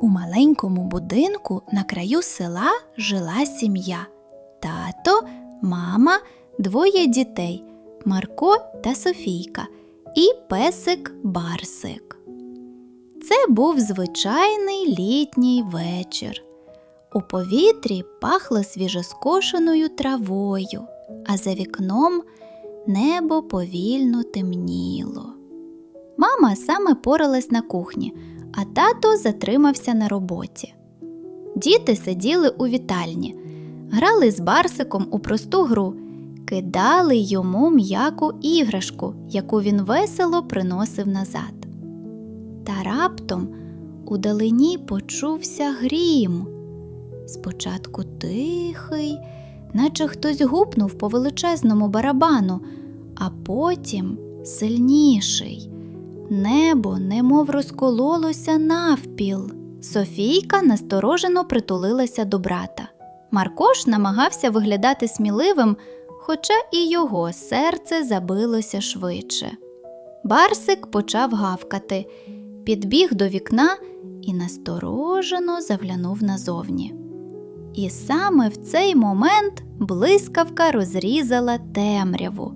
У маленькому будинку на краю села жила сім'я. Тато, мама, двоє дітей Марко та Софійка і песик Барсик. Це був звичайний літній вечір. У повітрі пахло свіжоскошеною травою, а за вікном небо повільно темніло. Мама саме поралась на кухні, а тато затримався на роботі. Діти сиділи у вітальні, грали з Барсиком у просту гру, кидали йому м'яку іграшку, яку він весело приносив назад. Та раптом удалині почувся грім. Спочатку тихий, наче хтось гупнув по величезному барабану, а потім сильніший. Небо немов розкололося навпіл. Софійка насторожено притулилася до брата. Маркош намагався виглядати сміливим, хоча і його серце забилося швидше. Барсик почав гавкати, підбіг до вікна і насторожено заглянув назовні. І саме в цей момент блискавка розрізала темряву,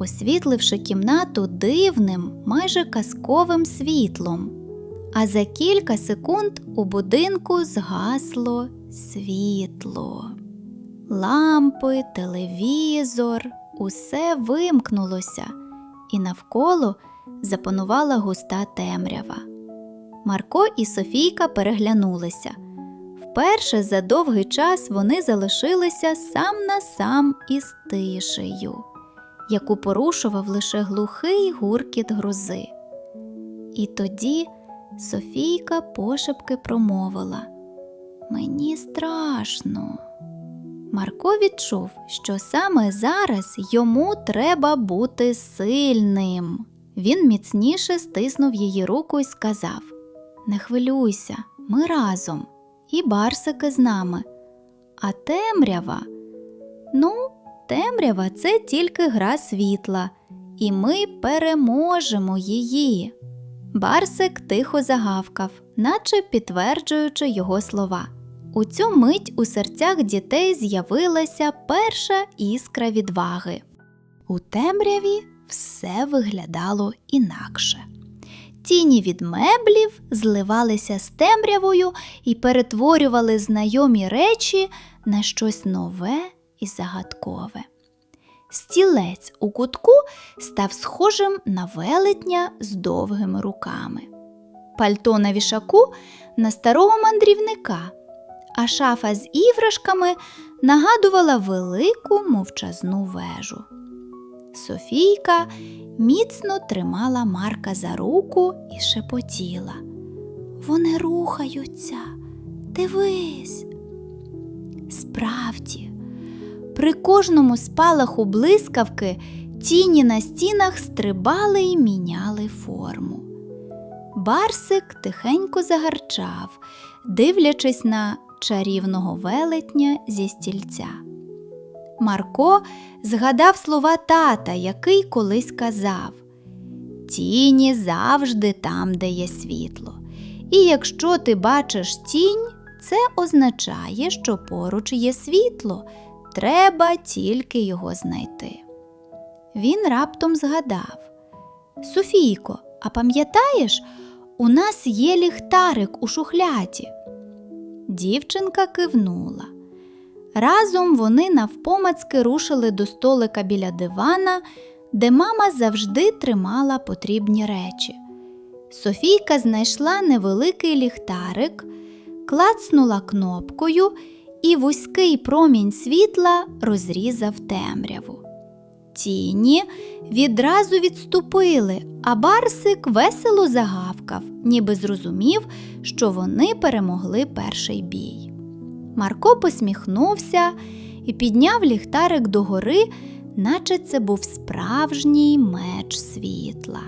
освітливши кімнату дивним, майже казковим світлом. А за кілька секунд у будинку згасло світло. Лампи, телевізор, усе вимкнулося, і навколо запанувала густа темрява. Марко і Софійка переглянулися. Вперше за довгий час вони залишилися сам на сам із тишею, яку порушував лише глухий гуркіт грози. І тоді Софійка пошепки промовила Мені страшно. Марко відчув, що саме зараз йому треба бути сильним. Він міцніше стиснув її руку і сказав Не хвилюйся, ми разом, і барсики з нами. А темрява? Ну, темрява це тільки гра світла, і ми переможемо її. Барсик тихо загавкав, наче підтверджуючи його слова. У цю мить у серцях дітей з'явилася перша іскра відваги. У темряві все виглядало інакше. Тіні від меблів зливалися з темрявою і перетворювали знайомі речі на щось нове і загадкове. Стілець у кутку став схожим на велетня з довгими руками. Пальто на вішаку на старого мандрівника, а шафа з іграшками нагадувала велику мовчазну вежу. Софійка міцно тримала Марка за руку і шепотіла. Вони рухаються, дивись. Справді, при кожному спалаху блискавки тіні на стінах стрибали й міняли форму. Барсик тихенько загарчав, дивлячись на чарівного велетня зі стільця. Марко згадав слова тата, який колись казав Тіні завжди там, де є світло. І якщо ти бачиш тінь, це означає, що поруч є світло, треба тільки його знайти. Він раптом згадав Софійко, а пам'ятаєш, у нас є ліхтарик у шухляді. Дівчинка кивнула. Разом вони навпомацки рушили до столика біля дивана, де мама завжди тримала потрібні речі. Софійка знайшла невеликий ліхтарик, клацнула кнопкою, і вузький промінь світла розрізав темряву. Тіні відразу відступили, а Барсик весело загавкав, ніби зрозумів, що вони перемогли перший бій. Марко посміхнувся і підняв ліхтарик догори, наче це був справжній меч світла.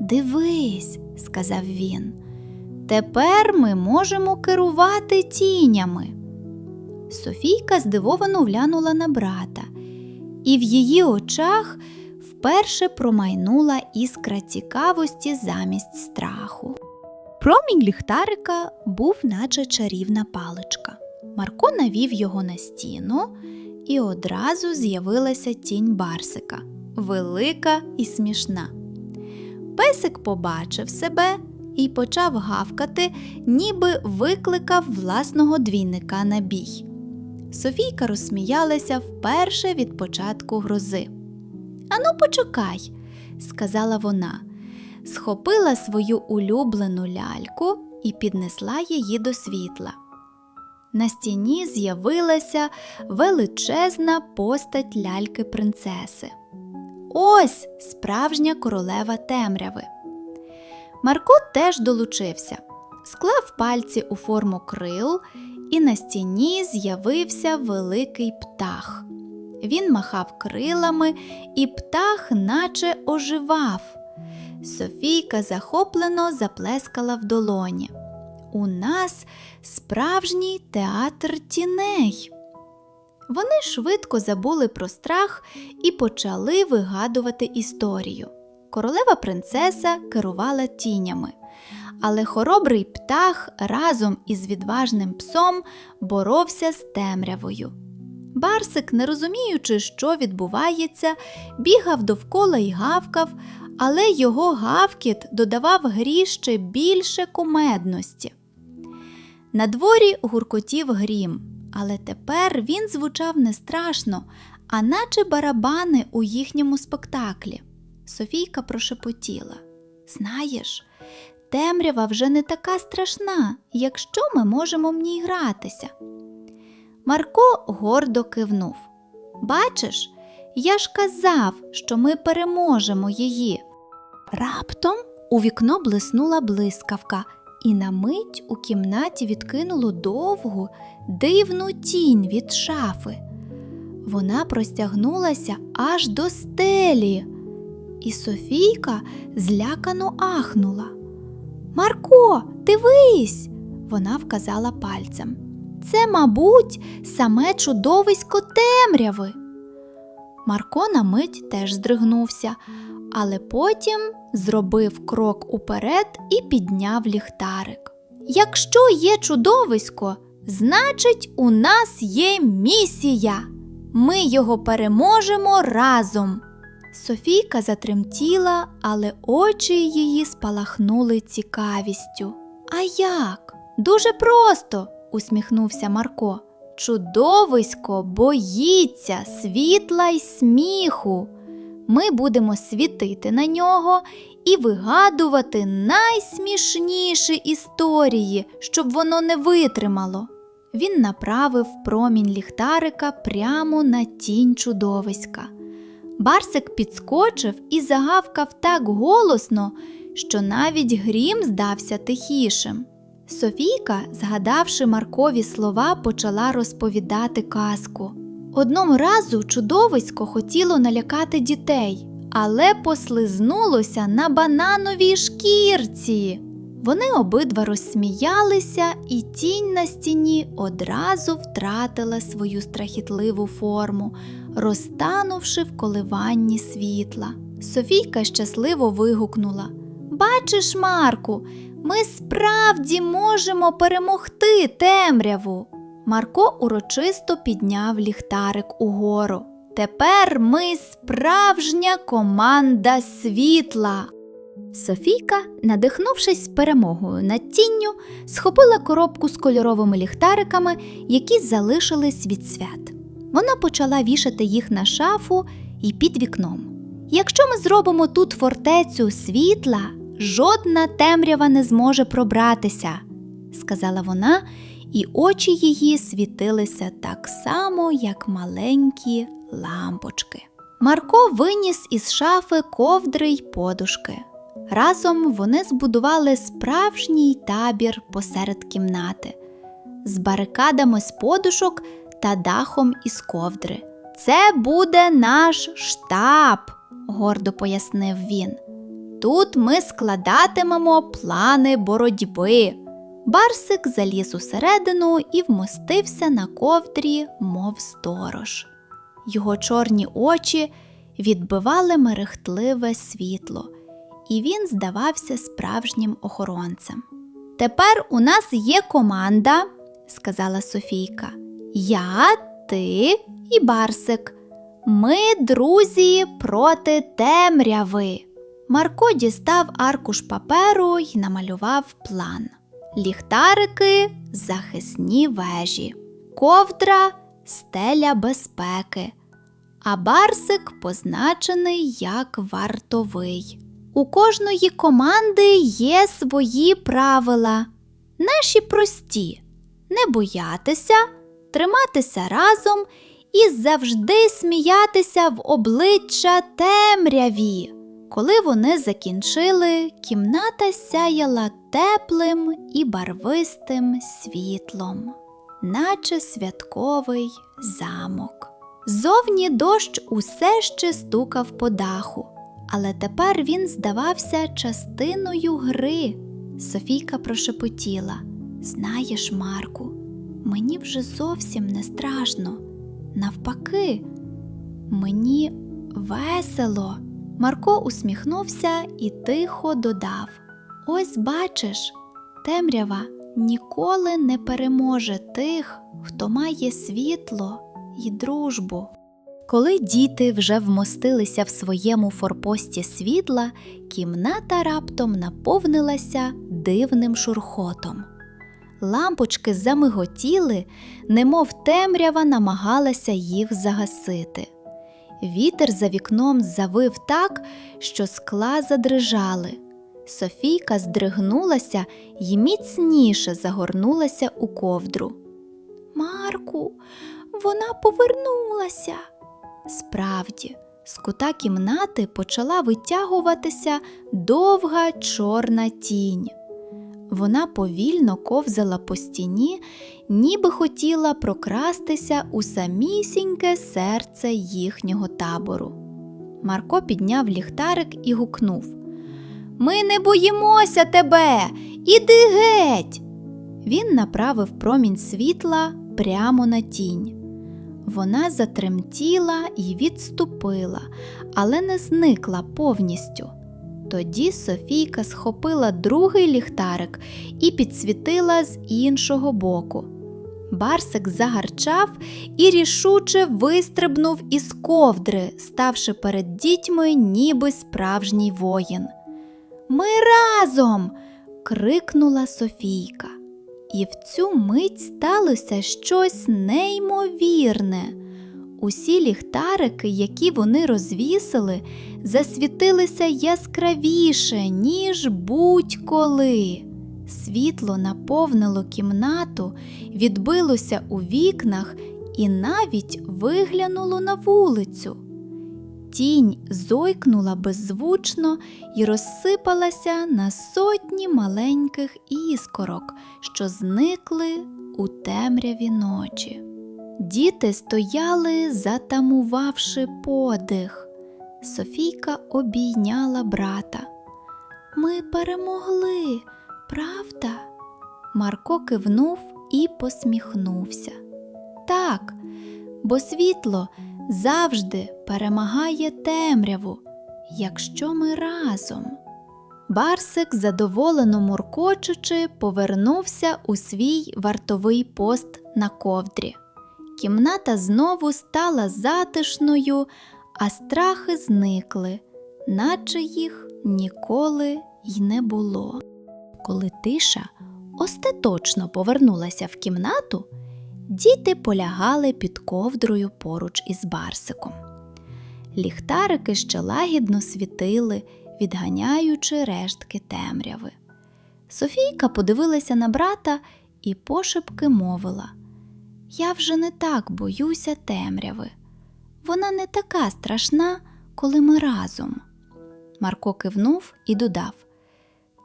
Дивись, сказав він, тепер ми можемо керувати тінями. Софійка здивовано глянула на брата, і в її очах вперше промайнула іскра цікавості замість страху. Промінь ліхтарика був наче чарівна паличка. Марко навів його на стіну, і одразу з'явилася тінь барсика, велика і смішна. Песик побачив себе і почав гавкати, ніби викликав власного двійника на бій. Софійка розсміялася вперше від початку грози. Ану, почекай, сказала вона, схопила свою улюблену ляльку і піднесла її до світла. На стіні з'явилася величезна постать ляльки принцеси. Ось справжня королева темряви. Марко теж долучився, склав пальці у форму крил, і на стіні з'явився великий птах. Він махав крилами, і птах наче оживав. Софійка захоплено заплескала в долоні. У нас справжній театр тіней. Вони швидко забули про страх і почали вигадувати історію. Королева принцеса керувала тінями, але хоробрий птах разом із відважним псом боровся з темрявою. Барсик, не розуміючи, що відбувається, бігав довкола й гавкав, але його гавкіт додавав грі ще більше кумедності. На дворі гуркотів грім, але тепер він звучав не страшно, а наче барабани у їхньому спектаклі. Софійка прошепотіла Знаєш, темрява вже не така страшна, якщо ми можемо в ній гратися. Марко гордо кивнув. Бачиш, я ж казав, що ми переможемо її. Раптом у вікно блиснула блискавка, і на мить у кімнаті відкинуло довгу, дивну тінь від шафи. Вона простягнулася аж до стелі, і Софійка злякано ахнула. Марко, дивись! вона вказала пальцем. Це, мабуть, саме чудовисько темряви. Марко на мить теж здригнувся, але потім зробив крок уперед і підняв ліхтарик. Якщо є чудовисько, значить, у нас є місія. Ми його переможемо разом. Софійка затремтіла, але очі її спалахнули цікавістю. А як? Дуже просто, усміхнувся Марко. Чудовисько боїться світла й сміху. Ми будемо світити на нього і вигадувати найсмішніші історії, щоб воно не витримало. Він направив промінь ліхтарика прямо на тінь чудовиська. Барсик підскочив і загавкав так голосно, що навіть грім здався тихішим. Софійка, згадавши Маркові слова, почала розповідати казку. Одного разу чудовисько хотіло налякати дітей, але послизнулося на банановій шкірці. Вони обидва розсміялися, і тінь на стіні одразу втратила свою страхітливу форму, розтанувши в коливанні світла. Софійка щасливо вигукнула Бачиш, Марку, ми справді можемо перемогти темряву. Марко урочисто підняв ліхтарик угору. Тепер ми справжня команда світла. Софійка, надихнувшись перемогою над тінню, схопила коробку з кольоровими ліхтариками, які залишились від свят. Вона почала вішати їх на шафу і під вікном. Якщо ми зробимо тут фортецю світла, жодна темрява не зможе пробратися, сказала вона, і очі її світилися так само, як маленькі лампочки. Марко виніс із шафи ковдри й подушки. Разом вони збудували справжній табір посеред кімнати з барикадами з подушок та дахом із ковдри. Це буде наш штаб, гордо пояснив він. Тут ми складатимемо плани боротьби. Барсик заліз усередину і вмостився на ковдрі, мов сторож. Його чорні очі відбивали мерехтливе світло, і він здавався справжнім охоронцем. Тепер у нас є команда, сказала Софійка. Я, ти і Барсик. Ми друзі проти темряви. Марко дістав аркуш паперу й намалював план. Ліхтарики захисні вежі, ковдра стеля безпеки, а барсик позначений як вартовий. У кожної команди є свої правила. Наші прості не боятися, триматися разом і завжди сміятися в обличчя темряві. Коли вони закінчили, кімната сяяла теплим і барвистим світлом, наче святковий замок. Зовні дощ усе ще стукав по даху, але тепер він здавався частиною гри. Софійка прошепотіла Знаєш, Марку, мені вже зовсім не страшно. Навпаки, мені весело. Марко усміхнувся і тихо додав: Ось бачиш, темрява ніколи не переможе тих, хто має світло і дружбу. Коли діти вже вмостилися в своєму форпості світла, кімната раптом наповнилася дивним шурхотом. Лампочки замиготіли, немов темрява намагалася їх загасити. Вітер за вікном завив так, що скла задрижали. Софійка здригнулася й міцніше загорнулася у ковдру. Марку, вона повернулася. Справді, з кута кімнати почала витягуватися довга чорна тінь. Вона повільно ковзала по стіні, ніби хотіла прокрастися у самісіньке серце їхнього табору. Марко підняв ліхтарик і гукнув Ми не боїмося тебе, іди геть. Він направив промінь світла прямо на тінь. Вона затремтіла і відступила, але не зникла повністю. Тоді Софійка схопила другий ліхтарик і підсвітила з іншого боку. Барсик загарчав і рішуче вистрибнув із ковдри, ставши перед дітьми, ніби справжній воїн. Ми разом. крикнула Софійка. І в цю мить сталося щось неймовірне. Усі ліхтарики, які вони розвісили, засвітилися яскравіше, ніж будь-коли. Світло наповнило кімнату, відбилося у вікнах і навіть виглянуло на вулицю. Тінь зойкнула беззвучно і розсипалася на сотні маленьких іскорок, що зникли у темряві ночі. Діти стояли, затамувавши подих. Софійка обійняла брата. Ми перемогли, правда? Марко кивнув і посміхнувся. Так, бо світло завжди перемагає темряву, якщо ми разом. Барсик, задоволено муркочучи, повернувся у свій вартовий пост на ковдрі. Кімната знову стала затишною, а страхи зникли, наче їх ніколи й не було. Коли тиша остаточно повернулася в кімнату, діти полягали під ковдрою поруч із барсиком. Ліхтарики ще лагідно світили, відганяючи рештки темряви. Софійка подивилася на брата і пошепки мовила Я вже не так боюся темряви. Вона не така страшна, коли ми разом. Марко кивнув і додав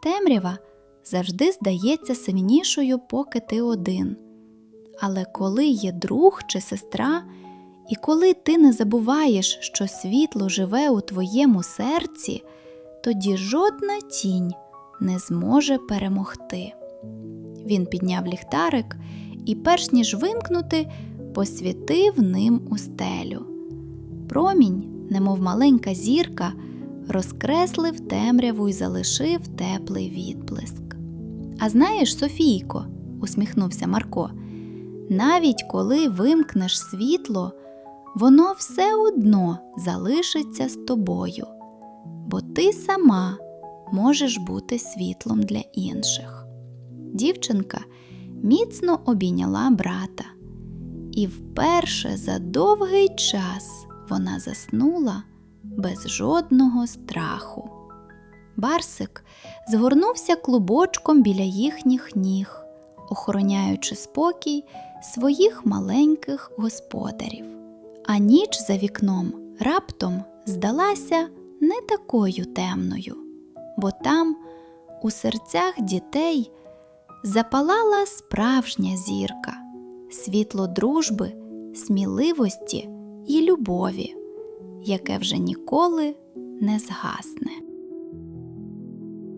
Темрява завжди здається сильнішою, поки ти один. Але коли є друг чи сестра, і коли ти не забуваєш, що світло живе у твоєму серці, тоді жодна тінь не зможе перемогти. Він підняв ліхтарик і, перш ніж вимкнути, посвітив ним у стелю. Промінь, немов маленька зірка, розкреслив темряву і залишив теплий відблиск. А знаєш, Софійко, усміхнувся Марко, навіть коли вимкнеш світло, воно все одно залишиться з тобою, бо ти сама можеш бути світлом для інших. Дівчинка міцно обійняла брата, і вперше за довгий час вона заснула без жодного страху. Барсик згорнувся клубочком біля їхніх ніг, охороняючи спокій своїх маленьких господарів. А ніч за вікном раптом здалася не такою темною, бо там, у серцях дітей, запалала справжня зірка, світло дружби, сміливості і любові, яке вже ніколи не згасне.